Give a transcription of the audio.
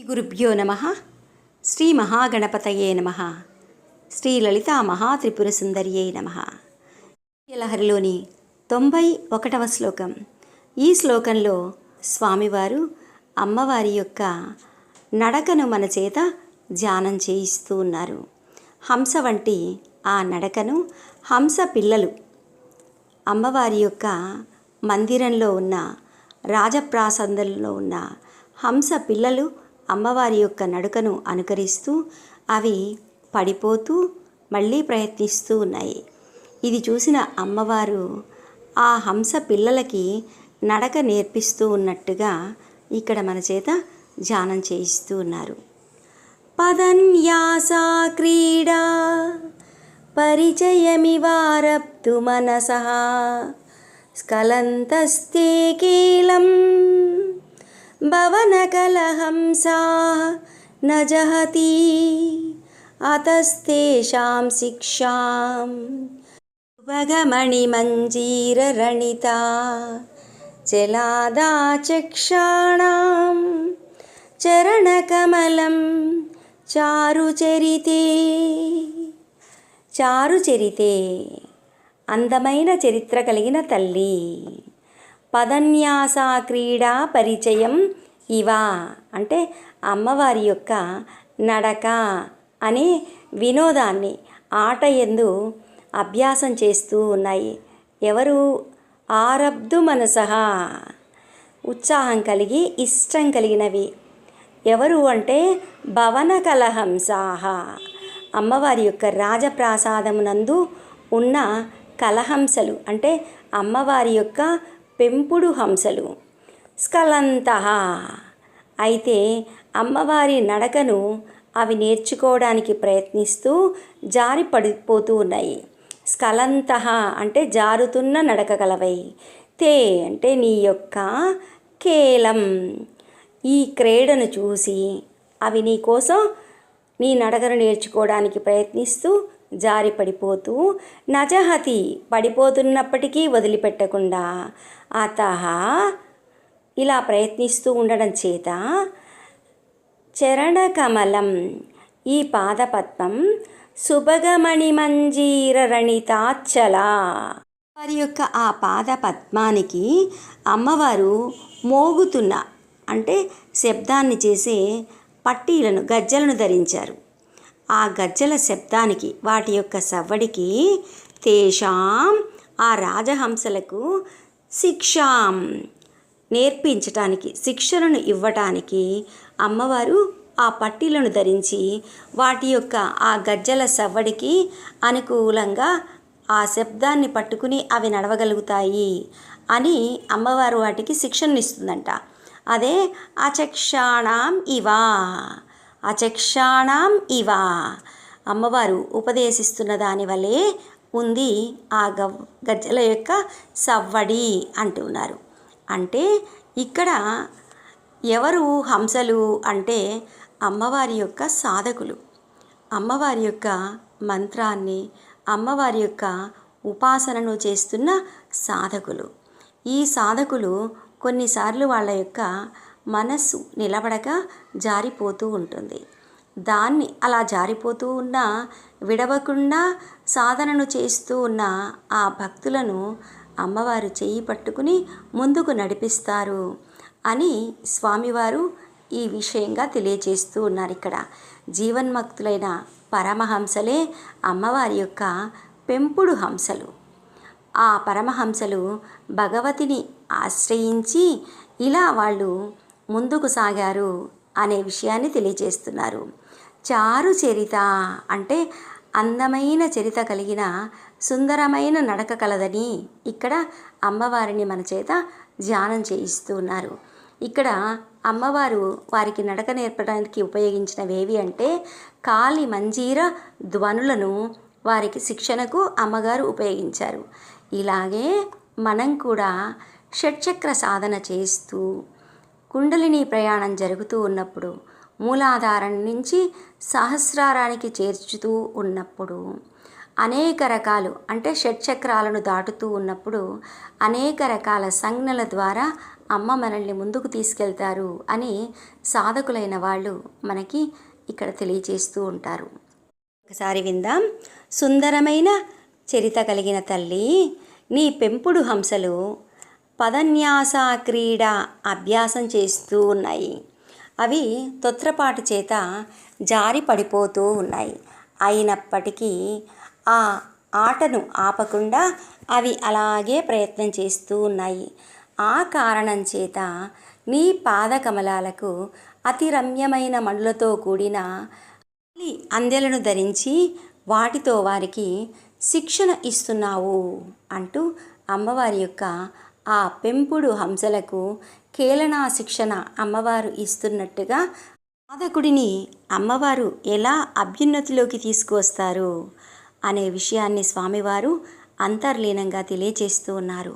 శ్రీ గురుభ్యో నమ శ్రీ మహాగణపతయే నమ శ్రీ లలితా మహాత్రిపుర సుందర్యే నమ లహరిలోని తొంభై ఒకటవ శ్లోకం। ఈ శ్లోకంలో స్వామివారు అమ్మవారి యొక్క నడకను మన చేత ధ్యానం చేయిస్తూ ఉన్నారు। హంస వంటి ఆ నడకను హంస పిల్లలు అమ్మవారి యొక్క మందిరంలో ఉన్న రాజప్రాసందంలో ఉన్న హంస పిల్లలు అమ్మవారి యొక్క నడుకను అనుకరిస్తూ అవి పడిపోతూ మళ్ళీ ప్రయత్నిస్తూ ఉన్నాయి. ఇది చూసిన అమ్మవారు ఆ హంస పిల్లలకి నడక నేర్పిస్తూ ఉన్నట్టుగా ఇక్కడ మన చేత ధ్యానం చేయిస్తూ ఉన్నారు. పదన్యాసా క్రీడా పరిచయమివారప్తు మనసः స్కలంతస్తే కీలం భవనకలహంసా న జహతి అతస్తేషాం శిక్షాం భగమణిమంజీరరణితా చలాదా చక్షాణం చరణకమలం చారుచరితే చారుచరితే అందమైన చరిత్ర కలిగిన తల్లి. పదన్యాసా క్రీడా పరిచయం ఇవా. అంటే అమ్మవారి యొక్క నడక అనే వినోదాన్ని ఆట ఎందు అభ్యాసం చేస్తూ ఉన్నాయి. ఎవరు? ఆరబ్దు మనసహ. ఉత్సాహం కలిగి ఇష్టం కలిగినవి. ఎవరు అంటే భవన కలహంసాహ. అమ్మవారి యొక్క రాజప్రాసాదమునందు ఉన్న కలహంసలు అంటే అమ్మవారి యొక్క పెంపుడు హంసలు. స్కలంత. అయితే అమ్మవారి నడకను అవి నేర్చుకోవడానికి ప్రయత్నిస్తూ జారి పడిపోతూ ఉన్నాయి. స్కలంత అంటే జారుతున్న నడక కలవై. తే అంటే నీ యొక్క కేలం. ఈ క్రీడను చూసి అవి నీ కోసం నీ నడకను నేర్చుకోవడానికి ప్రయత్నిస్తూ జారి పడిపోతూ నజహతి పడిపోతున్నప్పటికీ వదిలిపెట్టకుండా అత ఇలా ప్రయత్నిస్తూ ఉండడం చేత చరణకమలం ఈ పాదపద్మం సుభగమణిమంజీరరణితాచల వారి యొక్క ఆ పాద పద్మానికి అమ్మవారు మోగుతున్న అంటే శబ్దాన్ని చేసే పట్టీలను గజ్జలను ధరించారు. ఆ గజ్జల శబ్దానికి వాటి యొక్క సవ్వడికి తేషాం ఆ రాజహంసలకు శిక్షాం నేర్పించటానికి శిక్షణను ఇవ్వటానికి అమ్మవారు ఆ పట్టీలను ధరించి వాటి యొక్క ఆ గజ్జల సవ్వడికి అనుకూలంగా ఆ శబ్దాన్ని పట్టుకుని అవి నడవగలుగుతాయి అని అమ్మవారు వాటికి శిక్షణ ఇస్తుందంట అదే అచక్షాణం ఇవా అచక్షాణం ఇవా. అమ్మవారు ఉపదేశిస్తున్న దానివలే ఉంది ఆ గవ్ గజ్జల యొక్క సవ్వడి అంటున్నారు. అంటే ఇక్కడ ఎవరు హంసలు అంటే అమ్మవారి యొక్క సాధకులు. అమ్మవారి యొక్క మంత్రాన్ని అమ్మవారి యొక్క ఉపాసనను చేస్తున్న సాధకులు. ఈ సాధకులు కొన్నిసార్లు వాళ్ళ యొక్క మనస్సు నిలబడక జారిపోతూ ఉంటుంది. దాన్ని అలా జారిపోతూ ఉన్న విడవకుండా సాధనను చేస్తూ ఉన్న ఆ భక్తులను అమ్మవారు చేయి పట్టుకుని ముందుకు నడిపిస్తారు అని స్వామివారు ఈ విషయంగా తెలియజేస్తూ ఉన్నారు ఇక్కడ. జీవన్మక్తులైన పరమహంసలే అమ్మవారి యొక్క పెంపుడు హంసలు. ఆ పరమహంసలు భగవతిని ఆశ్రయించి ఇలా వాళ్ళు ముందుకు సాగారు అనే విషయాన్ని తెలియజేస్తున్నారు. చారు చరిత అంటే అందమైన చరిత కలిగిన సుందరమైన నడక కలదని ఇక్కడ అమ్మవారిని మన చేత ధ్యానం చేయిస్తూ ఉన్నారు. ఇక్కడ అమ్మవారు వారికి నడక నేర్పడానికి ఉపయోగించినవేవి అంటే కాలి మంజీర ధ్వనులను వారికి శిక్షణకు అమ్మగారు ఉపయోగించారు. ఇలాగే మనం కూడా షట్చక్ర సాధన చేస్తూ కుండలిని ప్రయాణం జరుగుతూ ఉన్నప్పుడు మూలాధారం నుంచి సహస్రారానికి చేర్చుతూ ఉన్నప్పుడు అనేక రకాలు అంటే షట్చక్రాలను దాటుతూ ఉన్నప్పుడు అనేక రకాల సంజ్ఞల ద్వారా అమ్మ మనల్ని ముందుకు తీసుకెళ్తారు అని సాధకులైన వాళ్ళు మనకి ఇక్కడ తెలియజేస్తూ ఉంటారు. ఒకసారి విందాం. సుందరమైన చరిత కలిగిన తల్లి నీ పెంపుడు హంసలు పదన్యాస క్రీడ అభ్యాసం చేస్తూ ఉన్నాయి. అవి తొత్రపాటు చేత జారి పడిపోతూ ఉన్నాయి. అయినప్పటికీ ఆ ఆటను ఆపకుండా అవి అలాగే ప్రయత్నం చేస్తూ ఉన్నాయి. ఆ కారణం చేత నీ పాదకమలాలకు అతి రమ్యమైన మణులతో కూడిన అందెలను ధరించి వాటితో వారికి శిక్షణ ఇస్తున్నావు అంటూ అమ్మవారి యొక్క ఆ పెంపుడు హంసలకు కేలనా శిక్షణ అమ్మవారు ఇస్తున్నట్టుగా సాధకుడిని అమ్మవారు ఎలా అభ్యున్నతిలోకి తీసుకువస్తారు అనే విషయాన్ని స్వామివారు అంతర్లీనంగా తెలియచేస్తూ ఉన్నారు.